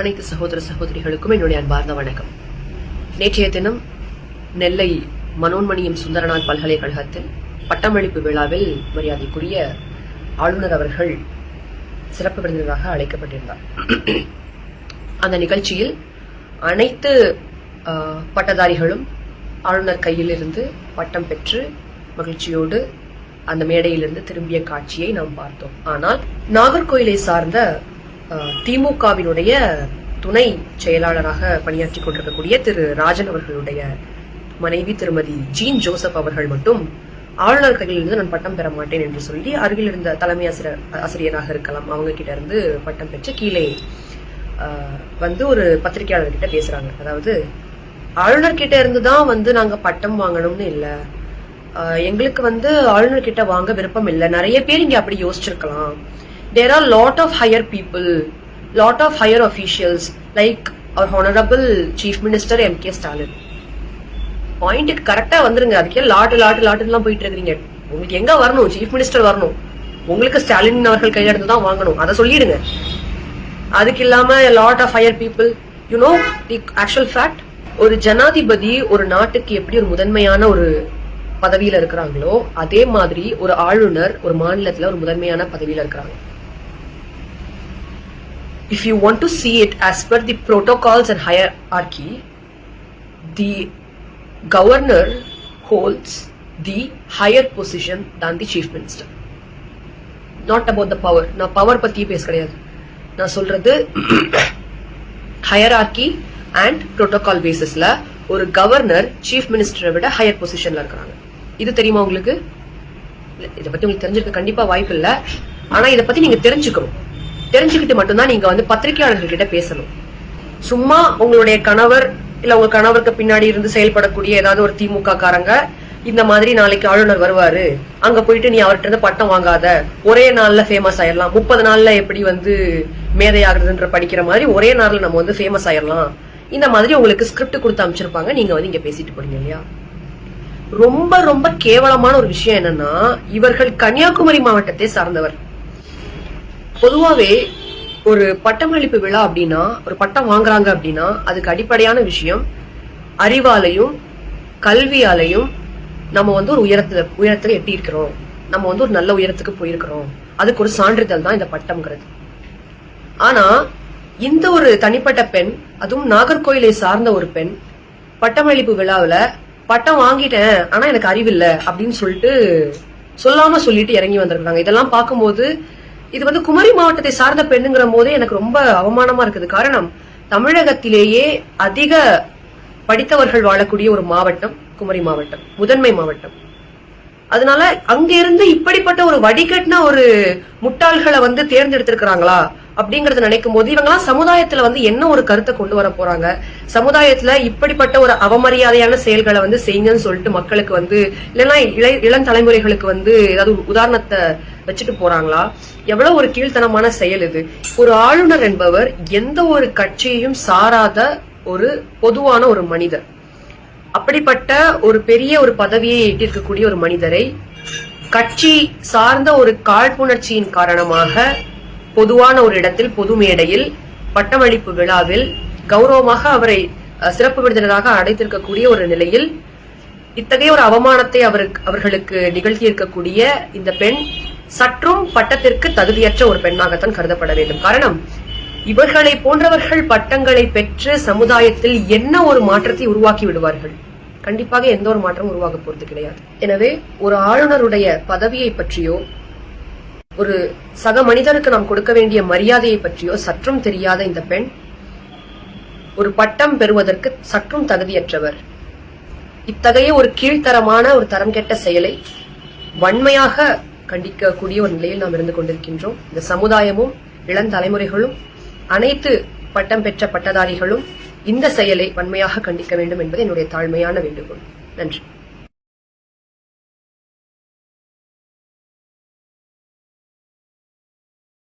அனைத்து சகோதர சகோதரிகளுக்கும் என்னுடைய அன்பார்ந்த வணக்கம். நேற்றைய தினம் நெல்லை மனோன்மணியம் சுந்தரநாத் பல்கலைக்கழகத்தில் பட்டமளிப்பு விழாவில் மரியாதைக்குரிய ஆளுநர் அவர்கள் சிறப்பு விருந்தினராக அழைக்கப்பட்டிருந்தார். அந்த நிகழ்ச்சியில் அனைத்து பட்டதாரிகளும் ஆளுநர் கையில் இருந்து பட்டம் பெற்று மகிழ்ச்சியோடு அந்த மேடையிலிருந்து திரும்பிய காட்சியை நாம் பார்த்தோம். ஆனால் நாகர்கோயிலை சார்ந்த திமுகவினுடைய துணை செயலாளராக பணியாற்றிக் கொண்டிருக்கக்கூடிய திரு ராஜன் அவர்களுடைய மனைவி திருமதி ஜீன் ஜோசப் அவர்கள் மட்டும் ஆளுநர் கையிலிருந்து நான் பட்டம் பெற மாட்டேன் என்று சொல்லி அருகில் இருந்த தலைமை ஆசிரியர் ஆசிரியராக இருக்கலாம். அவங்க கிட்ட இருந்து பட்டம் பெற்று கீழே வந்து ஒரு பத்திரிகையாளர் கிட்ட பேசுறாங்க. அதாவது ஆளுநர் கிட்ட இருந்து தான் வந்து நாங்க பட்டம் வாங்கணும்னு இல்லை. எங்களுக்கு வந்து ஆளுநர் கிட்ட வாங்க விருப்பம் இல்லை. நிறைய பேர் இங்க அப்படி யோசிச்சிருக்கலாம். There are lot of higher people lot of higher officials like our honourable chief minister M K Stalin பாயிண்ட்டுக்கு கரெக்டா வந்துருங்க. அதுக்கே லாட்டு லாட்டு லாட்டுலாம் போயிட்டு இருக்கீங்க உங்களுக்கு எங்க வரணும்? சீஃப் மினிஸ்டர் வரணும். உங்களுக்கு ஸ்டாலின் அவர்கள் கையெழுத்து தான் வாங்கணும். அதை சொல்லிடுங்க. அதுக்கு இல்லாம lot of higher people you know the actual fact ஒரு ஜனாதிபதி ஒரு நாட்டுக்கு எப்படி ஒரு முதன்மையான ஒரு பதவியில இருக்கிறாங்களோ அதே மாதிரி ஒரு ஆளுநர் ஒரு மாநிலத்துல ஒரு முதன்மையான பதவியில இருக்கிறாங்க. If you want to see it as per the protocols and hierarchy, the governor holds the higher position than the chief minister. Not about the power நான் பவர் பத்தி பேச கிடையாது. நான் சொல்றது ஹயரார்கி அண்ட் புரோட்டோகால் பேசிஸ்ல ஒரு கவர்னர் சீஃப் மினிஸ்டரை விட higher பொசிஷன்ல இருக்கிறாங்க. இது தெரியுமா உங்களுக்கு? இதை பத்தி உங்களுக்கு தெரிஞ்சிருக்க கண்டிப்பா வாய்ப்பு இல்லை. ஆனா இதை பத்தி நீங்க தெரிஞ்சுக்கணும். தெரிஞ்சுக்கிட்டு மட்டும்தான் நீங்க வந்து பத்திரிகையாளர்கள் கிட்ட பேசணும். சும்மா உங்களுடைய கணவர் இல்ல உங்க கணவருக்கு பின்னாடி இருந்து செயல்படக்கூடிய ஏதாவது ஒரு திமுக காரங்க இந்த மாதிரி நாளைக்கு ஆளுநர் வருவாரு. அங்க போயிட்டு நீ அவர்கிட்ட இருந்து பட்டம் வாங்காத. ஒரே நாள்ல ஃபேமஸ் ஆயிடலாம் முப்பது நாள்ல எப்படி வந்து மேதையாகிறதுன்ற படிக்கிற மாதிரி ஒரே நாள்ல நம்ம வந்து ஃபேமஸ் ஆயிடலாம் இந்த மாதிரி உங்களுக்கு ஸ்கிரிப்ட் கொடுத்து அமைச்சிருப்பாங்க. நீங்க வந்து இங்க பேசிட்டு போறீங்க இல்லையா? ரொம்ப ரொம்ப கேவலமான ஒரு விஷயம் என்னன்னா இவர்கள் கன்னியாகுமரி மாவட்டத்தை சார்ந்தவர். பொதுவாகவே ஒரு பட்டமளிப்பு விழா அப்படின்னா ஒரு பட்டம் வாங்குறாங்க அப்படின்னா அதுக்கு அடிப்படையான விஷயம் அறிவாலையும் கல்வியாலையும் நம்ம வந்து ஒரு உயரத்துல உயரத்துல எட்டி இருக்கிறோம். நம்ம வந்து ஒரு நல்ல உயரத்துக்கு போயிருக்கிறோம். அதுக்கு ஒரு சான்றிதழ் தான் இந்த பட்டம்ங்கிறது. ஆனா இந்த ஒரு தனிப்பட்ட பெண் அதுவும் நாகர்கோயிலை சார்ந்த ஒரு பெண் பட்டமளிப்பு விழாவில் பட்டம் வாங்கிட்டேன் ஆனா எனக்கு அறிவில்லை அப்படின்னு சொல்லிட்டு சொல்லாம சொல்லிட்டு இறங்கி வந்திருக்காங்க இதெல்லாம் பார்க்கும்போது இது வந்து குமரி மாவட்டத்தை சார்ந்த பெண்ணுங்கிற போதே எனக்கு ரொம்ப அவமானமா இருக்குது. காரணம் தமிழகத்திலேயே அதிக படித்தவர்கள் வாழக்கூடிய ஒரு மாவட்டம் குமரி மாவட்டம் முதன்மை மாவட்டம். அதனால அங்க இருந்து இப்படிப்பட்ட ஒரு வடிகட்டின ஒரு முட்டாள்களை வந்து தேர்ந்தெடுத்திருக்கிறாங்களா? அப்படிங்கறத நினைக்கும் போது இவங்கெல்லாம் சமுதாயத்துல வந்து என்ன ஒரு கருத்தை கொண்டு வர போறாங்க? சமுதாயத்துல இப்படிப்பட்ட ஒரு அவமரியாதையான செயல்களை வந்து செய்யுங்கன்னு சொல்லிட்டு மக்களுக்கு வந்து இல்லைன்னா இளை இளம் தலைமுறைகளுக்கு வந்து ஏதாவது உதாரணத்தை வச்சுட்டு போறாங்களா? எவ்வளவு ஒரு கீழ்த்தனமான செயல் இது. ஒரு ஆளுநர் என்பவர் எந்த ஒரு கட்சியையும் சாராத ஒரு பொதுவான ஒரு மனிதர். அப்படிப்பட்ட ஒரு பெரிய ஒரு பதவியை எட்டிருக்கக்கூடிய ஒரு மனிதரை கட்சி சார்ந்த ஒரு காழ்ப்புணர்ச்சியின் காரணமாக பொதுவான ஒரு இடத்தில் பொது மேடையில் பட்டமளிப்பு விழாவில் கௌரவமாக அவரை சிறப்பு விருந்தினராக அடைத்திருக்கக்கூடிய ஒரு நிலையில் இத்தகைய ஒரு அவமானத்தை அவருக்கு அவர்களுக்கு நிகழ்த்தி இருக்கக்கூடிய இந்த பெண் சற்றும் பட்டத்திற்கு தகுதியற்ற ஒரு பெண்ணாகத்தான் கருதப்பட வேண்டும். காரணம் இவர்களை போன்றவர்கள் பட்டங்களை பெற்று சமுதாயத்தில் என்ன ஒரு மாற்றத்தை உருவாக்கி விடுவார்கள்? கண்டிப்பாக எந்த ஒரு மாற்றமும் உருவாக போறது கிடையாது. எனவே ஒரு ஆளுநருடைய பதவியை பற்றியோ ஒரு சக மனிதனுக்கு நாம் கொடுக்க வேண்டிய மரியாதையை பற்றியோ சற்றும் தெரியாத இந்த பெண் ஒரு பட்டம் பெறுவதற்கு சற்றும் தகுதியற்றவர். இத்தகைய ஒரு கீழ்த்தரமான ஒரு தரம் கெட்ட செயலை வன்மையாக கண்டிக்கக்கூடிய ஒரு நிலையில் நாம் இருந்து கொண்டிருக்கின்றோம். இந்த சமுதாயமும் இளந்தலைமுறைகளும் அனைத்து பட்டம் பெற்ற பட்டதாரிகளும் இந்த செயலை வன்மையாக கண்டிக்க வேண்டும் என்பது என்னுடைய தாழ்மையான வேண்டுகோள். நன்றி.